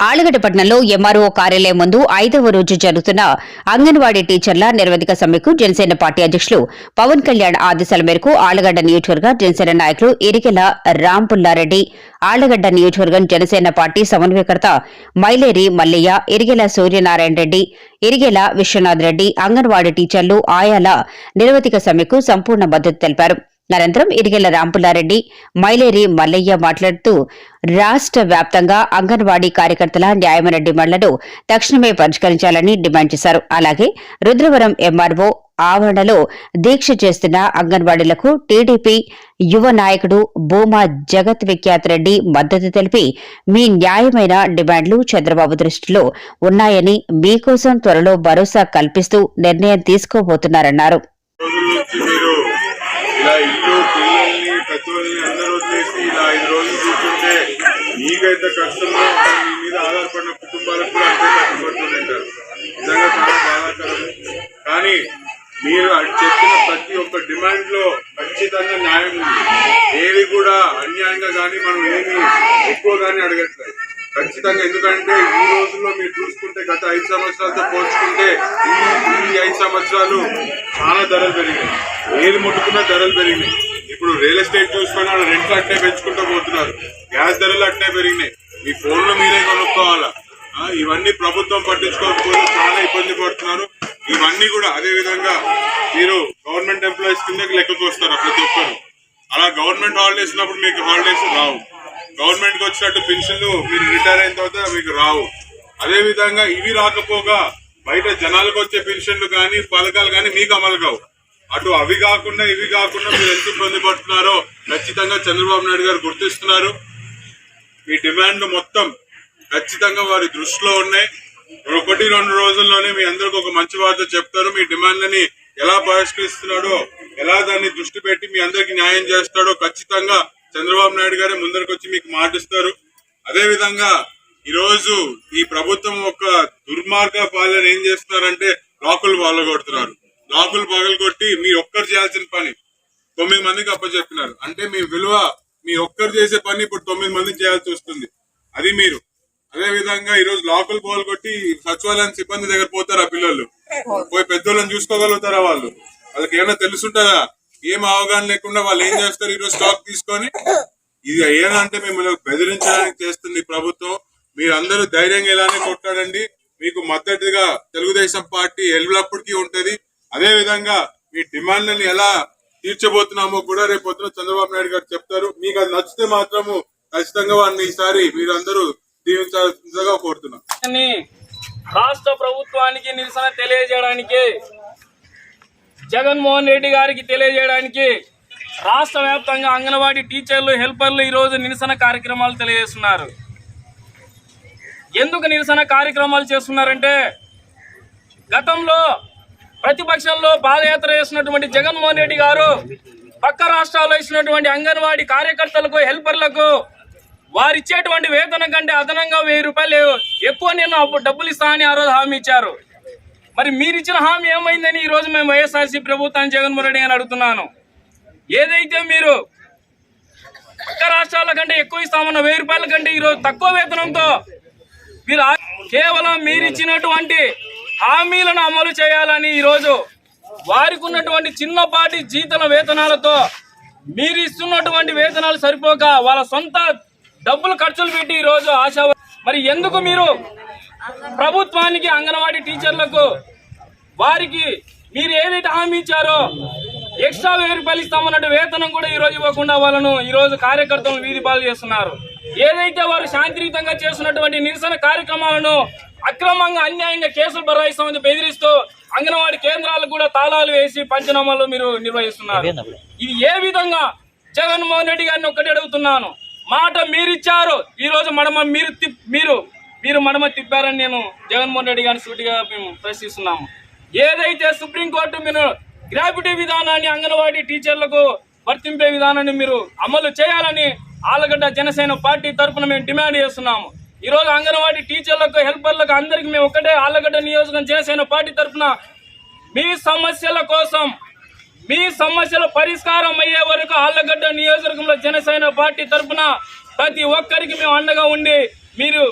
ఆలగడ్డపట్నంలో MRO కార్యాలయం ముందు ఐదవ రోజు జరుగుతున్న అంగన్వాడీ టీచర్ల నిరవధిక సమ్మెకు జనసేన పార్టీ అధ్యక్షులు పవన్ కళ్యాణ్ ఆదేశాల మేరకు ఆళ్ళగడ్డ నియోజకవర్గ జనసేన నాయకులు ఇరికెల రాంపుల్లారెడ్డి ఆళ్ళగడ్డ నియోజకవర్గం జనసేన పార్టీ సమన్వయకర్త మైలేరి మల్లయ్య ఇరిగెల సూర్యనారాయణ రెడ్డి ఇరిగెల విశ్వనాథ్ రెడ్డి అంగన్వాడీ టీచర్లు ఆయాల నిరవధిక సమ్మెకు సంపూర్ణ మద్దతు తెలిపారు. అనంతరం ఇరిగెల రాంపుల్లారెడ్డి మైలేరి మల్లయ్య మాట్లాడుతూ రాష్ట్ర వ్యాప్తంగా అంగన్వాడీ కార్యకర్తల న్యాయమైన డిమాండ్లను తక్షణమే పరిష్కరించాలని డిమాండ్ చేశారు. అలాగే రుద్రవరం ఎంఆర్ఓ ఆవరణలో దీక్ష చేస్తున్న అంగన్వాడీలకు టీడీపీ యువ నాయకుడు భూమా జగత్ విఖ్యాత్ రెడ్డి మద్దతు తెలిపి మీ న్యాయమైన డిమాండ్లు చంద్రబాబు దృష్టిలో ఉన్నాయని మీకోసం త్వరలో భరోసా కల్పిస్తూ నిర్ణయం తీసుకోబోతున్నారన్నారు రోజుల నుంచి మీరు ఇలా ఇల్లు పిల్లల్ని అందరూ వదిలేసి ఇలా ఐదు రోజులు చూస్తుంటే మీకైతే కష్టంలో మీ మీద ఆధారపడిన కుటుంబాలకు కూడా అంతే కష్టపడుతుంటారు నిజంగా చాలా బాధాకరం. కానీ మీరు అది చెప్పిన ప్రతి ఒక్క డిమాండ్లో ఖచ్చితంగా న్యాయం ఉంది. ఏది కూడా అన్యాయంగా కానీ మనం ఏమి ఎక్కువ కానీ అడగట్లేదు. ఖచ్చితంగా ఎందుకంటే ఈ రోజుల్లో మీరు చూసుకుంటే గత ఐదు సంవత్సరాలతో పోల్చుకుంటే ఈ ఐదు సంవత్సరాలు చాలా ధరలు పెరిగినాయి. ఏది ముట్టుకున్నా ధరలు పెరిగినాయి. ఇప్పుడు రియల్ ఎస్టేట్ చూసుకున్నా రెంట్లు అట్టే పెంచుకుంటూ పోతున్నారు. గ్యాస్ ధరలు అట్టే పెరిగినాయి. మీ ఫోన్లు మీరే కొనుక్కోవాలా? ఇవన్నీ ప్రభుత్వం పట్టించుకోకపోతే చాలా ఇబ్బంది పడుతున్నారు. ఇవన్నీ కూడా అదే విధంగా మీరు గవర్నమెంట్ ఎంప్లాయీస్ కిందకి లెక్కకు వస్తారు ప్రతి ఒక్కరు? అలా గవర్నమెంట్ హాలిడేస్ ఉన్నప్పుడు మీకు హాలిడేస్ రావు. గవర్నమెంట్కి వచ్చినట్టు పెన్షన్లు మీరు రిటైర్ అయిన తర్వాత మీకు రావు. అదే విధంగా ఇవి రాకపోగా బయట జనాలకు వచ్చే పెన్షన్లు కానీ పథకాలు కానీ మీకు అమలు కావు. అటు అవి కాకుండా ఇవి కాకుండా మీరు ఎంత ఇబ్బంది పడుతున్నారో ఖచ్చితంగా చంద్రబాబు నాయుడు గారు గుర్తిస్తున్నారు. మీ డిమాండ్ మొత్తం ఖచ్చితంగా వారి దృష్టిలో ఉన్నాయి. ఒకటి రెండు రోజుల్లోనే మీ అందరికి ఒక మంచి వార్త చెప్తారు మీ డిమాండ్లని ఎలా పరిష్కరిస్తున్నాడో ఎలా దాన్ని దృష్టి పెట్టి మీ అందరికి న్యాయం చేస్తాడో ఖచ్చితంగా చంద్రబాబు నాయుడు గారే ముందరికి వచ్చి మీకు మాటిస్తారు. అదేవిధంగా ఈరోజు ఈ ప్రభుత్వం ఒక దుర్మార్గ పాలన ఏం చేస్తున్నారంటే లాకులు వాళ్ళగొడుతున్నారు లాకులు పగలగొట్టి మీ ఒక్కరు చేయాల్సిన పని. తొమ్మిది మందికి అప్పచెప్పినారు. అంటే మీ విలువ మీ ఒక్కరు చేసే పని ఇప్పుడు తొమ్మిది మందికి చేయాల్సి వస్తుంది. అది మీరు. అదే విధంగా ఈ రోజు లాకులు పోలు కొట్టి సచివాలయం సిబ్బంది దగ్గర పోతారు ఆ పిల్లలు? పోయి పెద్దోళ్ళని చూసుకోగలుగుతారా వాళ్ళు? వాళ్ళకి ఏమైనా తెలుసుంటుందా? ఏం అవగాహన లేకుండా వాళ్ళు ఏం చేస్తారు ఈరోజు స్టాక్ తీసుకొని? ఇది ఏదంటే మిమ్మల్ని బెదిరించడానికి చేస్తుంది ప్రభుత్వం. మీరందరూ ధైర్యంగా ఇలానే కొట్టాడండి మీకు మద్దతుగా తెలుగుదేశం పార్టీ ఎల్లప్పటికీ ఉంటది. అదే విధంగా మీ డిమాండ్లను ఎలా తీర్చబోతున్నామో కూడా రేపు పొద్దున చంద్రబాబు నాయుడు గారు చెప్తారు. మీకు అది నచ్చితే మాత్రము ఖచ్చితంగా వారిని ఈసారి మీరందరూ దీవించాల్సిందిగా కోరుతున్నాం. రాష్ట్ర ప్రభుత్వానికి నిరసన తెలియజేయడానికి జగన్మోహన్ రెడ్డి గారికి తెలియజేయడానికి రాష్ట్ర వ్యాప్తంగా అంగన్వాడీ టీచర్లు హెల్పర్లు ఈరోజు నిరసన కార్యక్రమాలు తెలియజేస్తున్నారు. ఎందుకు నిరసన కార్యక్రమాలు చేస్తున్నారంటే గతంలో ప్రతిపక్షంలో పాదయాత్ర చేసినటువంటి జగన్మోహన్ రెడ్డి గారు పక్క రాష్ట్రాల్లో ఇచ్చినటువంటి అంగన్వాడీ కార్యకర్తలకు హెల్పర్లకు వారు ఇచ్చేటువంటి వేతనం కంటే అదనంగా వెయ్యి రూపాయలు ఎక్కువ నేను డబ్బులు ఇస్తా అని ఆ రోజు హామీ ఇచ్చారు. మరి మీరు ఇచ్చిన హామీ ఏమైందని ఈ రోజు మేము వైఎస్ఆర్సీ ప్రభుత్వాన్ని జగన్మోహన్ రెడ్డి అని అడుగుతున్నాను. ఏదైతే మీరు పక్క రాష్ట్రాల కంటే ఎక్కువ ఇస్తామన్న వెయ్యి రూపాయల కంటే ఈరోజు తక్కువ వేతనంతో మీరు కేవలం మీరు ఇచ్చినటువంటి హామీలను అమలు చేయాలని ఈరోజు వారికి ఉన్నటువంటి చిన్నపాటి జీతన వేతనాలతో మీరు ఇస్తున్నటువంటి వేతనాలు సరిపోక వాళ్ళ సొంత డబ్బులు ఖర్చులు పెట్టి ఈరోజు ఆశ మరి ఎందుకు మీరు ప్రభుత్వానికి అంగన్వాడీ టీచర్లకు వారికి మీరు ఏదైతే హామీ ఇచ్చారో ఎక్స్ట్రా వేరు రూపాయలు వేతనం కూడా ఈ రోజు ఇవ్వకుండా వాళ్ళను ఈరోజు కార్యకర్తలు కార్యకర్తలను వీధి పాలు చేస్తున్నారు. ఏదైతే వారు శాంతియుతంగా చేస్తున్నటువంటి నిరసన కార్యక్రమాలను అక్రమంగా అన్యాయంగా కేసులు బరాయిస్తామని బెదిరిస్తూ అంగన్వాడీ కేంద్రాలకు కూడా తాళాలు వేసి పంచనామాలు మీరు నిర్వహిస్తున్నారు. ఇది ఏ విధంగా? జగన్మోహన్ రెడ్డి గారిని ఒక్కటి అడుగుతున్నాను. మాట మీరిచ్చారు. ఈ రోజు మడమ మీరు మీరు మీరు మడమ తిప్పారని నేను జగన్మోహన్ రెడ్డి గారిని సూటిగా మేము ప్రశ్నిస్తున్నాము. ఏదైతే సుప్రీంకోర్టు మీరు గ్రావిటీ విధానాన్ని అంగన్వాడీ టీచర్లకు వర్తింపే విధానాన్ని మీరు అమలు చేయాలని ఆలగడ్డ జనసేన పార్టీ తరఫున మేము డిమాండ్ చేస్తున్నాము. ఈ రోజు అంగన్వాడీ టీచర్లకు హెల్పర్లకు అందరికి మేము ఒకటే ఆళ్ళగడ్డ నియోజకం చేసిన పార్టీ తరఫున మీ సమస్యల కోసం మీ సమస్యల పరిష్కారం అయ్యే వరకు ఆళ్ళగడ్డ నియోజకవర్గంలో జనసేన పార్టీ తరఫున ప్రతి ఒక్కరికి మేము అండగా ఉండి మీరు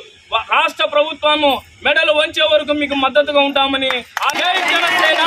రాష్ట్ర ప్రభుత్వము మెడలు వంచే వరకు మీకు మద్దతుగా ఉంటామని అదే జనసేన